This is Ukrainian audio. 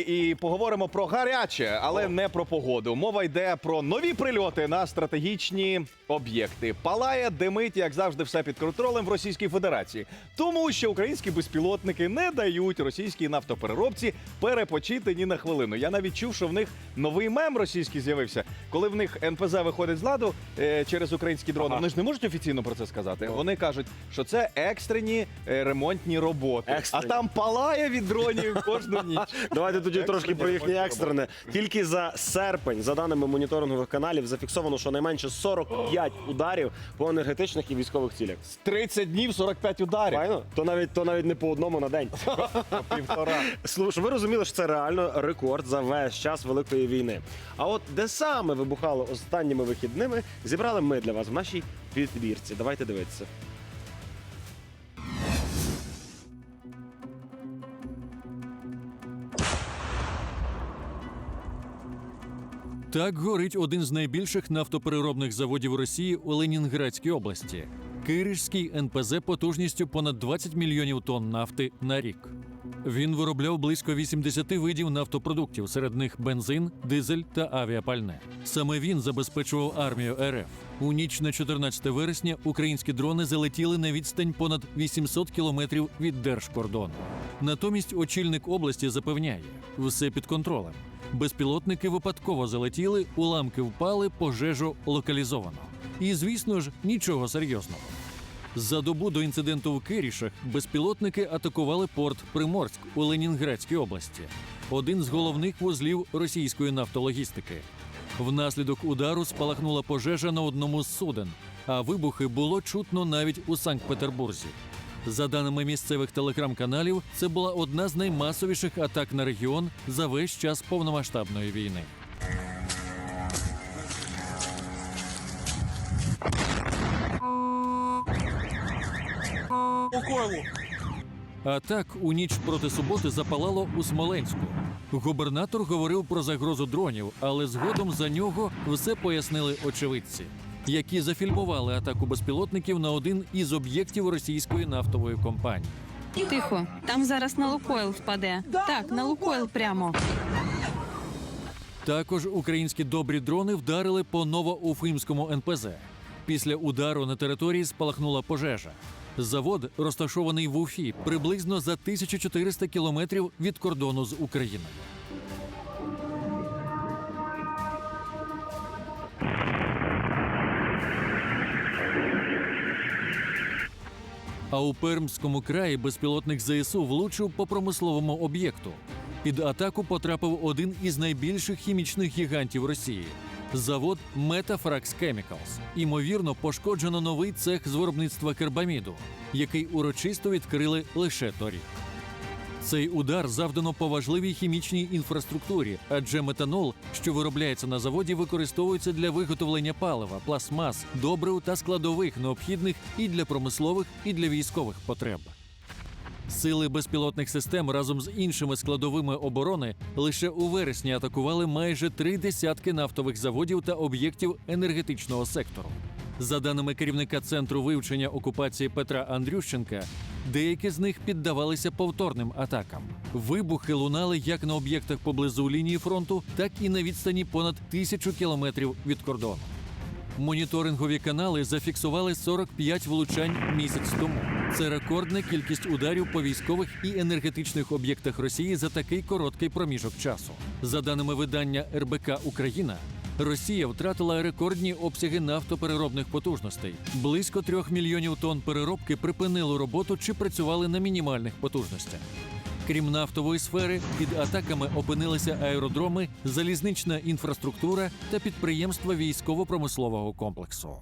І поговоримо про гаряче, але не про погоду. Мова йде про нові прильоти на стратегічні об'єкти. Палає, димить, як завжди, все під контролем в Російській Федерації, тому що українські безпілотники не дають російській нафтопереробці перепочити ні на хвилину. Я навіть чув, що в них новий мем російський з'явився, коли в них НПЗ виходить з ладу е, через українські дрони. Ага. Вони ж не можуть офіційно про це сказати. Вони кажуть, що це екстрені е, ремонтні роботи. Екстрені. А там палає від дронів кожну ніч. Давайте тоді трошки про їхнє екстрене. Тільки за серпень, за даними моніторингових каналів, зафіксовано щонайменше 45 ударів по енергетичних і військових цілях. 30 днів 45 ударів. Правильно? То навіть то навіть не по одному на день. Півтора. Слухай, щоб ви розуміли, що це реально рекорд за весь час великої війни. А от де саме вибухало останніми вихідними, зібрали ми для вас в нашій підбірці. Давайте дивитися. Так горить один з найбільших нафтопереробних заводів Росії у Ленінградській області. Киришський НПЗ потужністю понад 20 мільйонів тонн нафти на рік. Він виробляв близько 80 видів нафтопродуктів, серед них бензин, дизель та авіапальне. Саме він забезпечував армію РФ. У ніч на 14 вересня українські дрони залетіли на відстань понад 800 кілометрів від держкордону. Натомість очільник області запевняє, все під контролем. Безпілотники випадково залетіли, уламки впали, пожежу локалізовано. І, звісно ж, нічого серйозного. За добу до інциденту в Кирішах безпілотники атакували порт Приморськ у Ленінградській області, один з головних вузлів російської нафтологістики. Внаслідок удару спалахнула пожежа на одному з суден, а вибухи було чутно навіть у Санкт-Петербурзі. За даними місцевих телеграм-каналів, це була одна з наймасовіших атак на регіон за весь час повномасштабної війни. А так у ніч проти суботи запалало у Смоленську. Губернатор говорив про загрозу дронів, але згодом за нього все пояснили очевидці, які зафільмували атаку безпілотників на один із об'єктів російської нафтової компанії. Тихо, там зараз на Лукойл впаде. Так, на Лукойл прямо. Також українські добрі дрони вдарили по новоуфимському НПЗ. Після удару на території спалахнула пожежа. Завод розташований в Уфі, приблизно за 1400 кілометрів від кордону з Україною. А у Пермському краї безпілотник ЗСУ влучив по промисловому об'єкту. Під атаку потрапив один із найбільших хімічних гігантів Росії завод Metafrax Chemicals. Імовірно, пошкоджено новий цех з виробництва кербаміду, який урочисто відкрили лише торік. Цей удар завдано по важливій хімічній інфраструктурі, адже метанол, що виробляється на заводі, використовується для виготовлення палива, пластмас, добрив та складових, необхідних і для промислових, і для військових потреб. Сили безпілотних систем разом з іншими складовими оборони лише у вересні атакували майже три десятки нафтових заводів та об'єктів енергетичного сектору. За даними керівника центру вивчення окупації Петра Андрющенка, деякі з них піддавалися повторним атакам. Вибухи лунали як на об'єктах поблизу лінії фронту, так і на відстані понад тисячу кілометрів від кордону. Моніторингові канали зафіксували 45 влучань місяць тому. Це рекордна кількість ударів по військових і енергетичних об'єктах Росії за такий короткий проміжок часу. За даними видання РБК Україна, Росія втратила рекордні обсяги нафтопереробних потужностей. Близько трьох мільйонів тонн переробки припинили роботу чи працювали на мінімальних потужностях. Крім нафтової сфери, під атаками опинилися аеродроми, залізнична інфраструктура та підприємства військово-промислового комплексу.